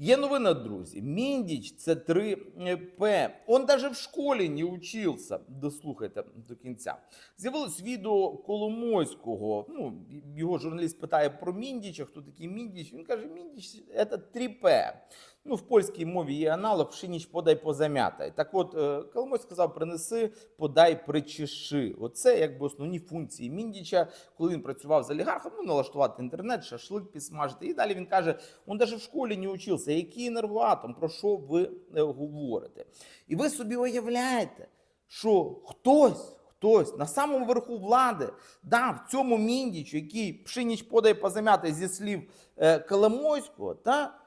Є новина, друзі. Міндіч це 3П. Он даже в школі не учився. Дослухайте до кінця. З'явилось відео Коломойського. Ну, його журналіст питає про Міндіча, хто такий Міндіч. Він каже: Міндіч це 3П. Ну, в польській мові є аналог пшеніч подай позамятай. Так от, е, Коломойський сказав: принеси, подай, причеши. Оце якби основні функції Міндіча, коли він працював з олігархом, ну, налаштувати інтернет, шашлик підсмажити. І далі він каже: он навіть в школі не учився. Який енергоатом, про що ви е, говорите? І ви собі уявляєте, що хтось. Хтось на самому верху влади дав цьому міндічу, який пшеніч подає позамяти зі слів е, Коломойського, та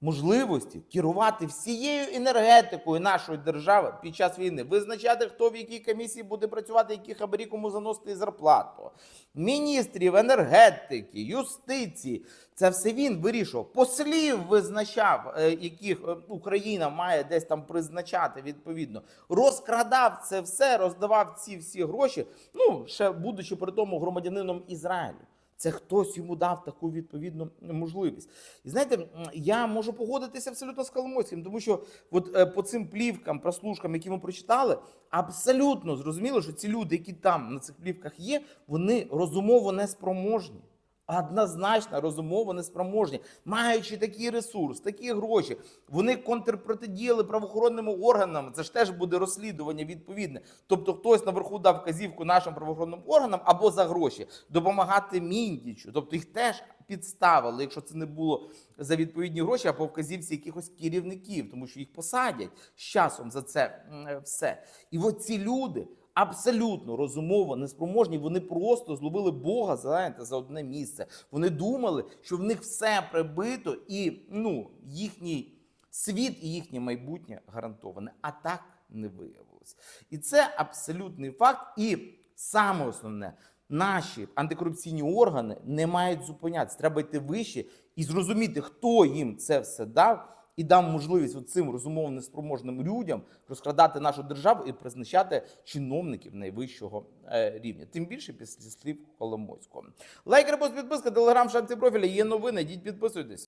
можливості керувати всією енергетикою нашої держави під час війни, визначати, хто в якій комісії буде працювати, які хабарі кому заносити зарплату, міністрів енергетики, юстиції. Це все він вирішував. Послів визначав, е, яких е, Україна має десь там призначати відповідно. Розкрадав це все, роздавав ці всі гроші. Ну ще будучи при тому громадянином Ізраїлю. Це хтось йому дав таку відповідну можливість. І знаєте, я можу погодитися абсолютно з Коломойським, тому що от е, по цим плівкам, прослушкам, які ми прочитали, абсолютно зрозуміло, що ці люди, які там на цих плівках є, вони розумово неспроможні. Однозначно розумово неспроможні, маючи такий ресурс, такі гроші, вони контрпротидіяли правоохоронними органам. Це ж теж буде розслідування відповідне. Тобто, хтось наверху дав вказівку нашим правоохоронним органам або за гроші допомагати міндічу. Тобто їх теж підставили, якщо це не було за відповідні гроші, а по вказівці якихось керівників, тому що їх посадять з часом за це все. І от ці люди абсолютно розумово неспроможні. Вони просто зловили Бога знаєте, за одне місце. Вони думали, що в них все прибито, і ну, їхній світ і їхнє майбутнє гарантоване. А так не виявилось. І це абсолютний факт. І саме основне. Наші антикорупційні органи не мають зупинятися. Треба йти вище і зрозуміти, хто їм це все дав, і дав можливість цим розумово неспроможним людям розкрадати нашу державу і призначати чиновників найвищого е, рівня. Тим більше після слів Коломойського. Лайк, репост, підписка, телеграм, шанси профіля. Є новини. Йдіть підписуйтесь.